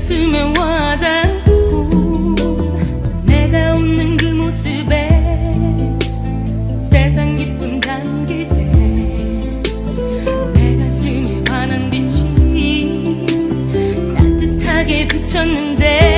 가슴에 와닿고 내가 없는 그 모습에 세상 기쁨 담길 때 내 가슴에 환한 빛이 따뜻하게 비쳤는데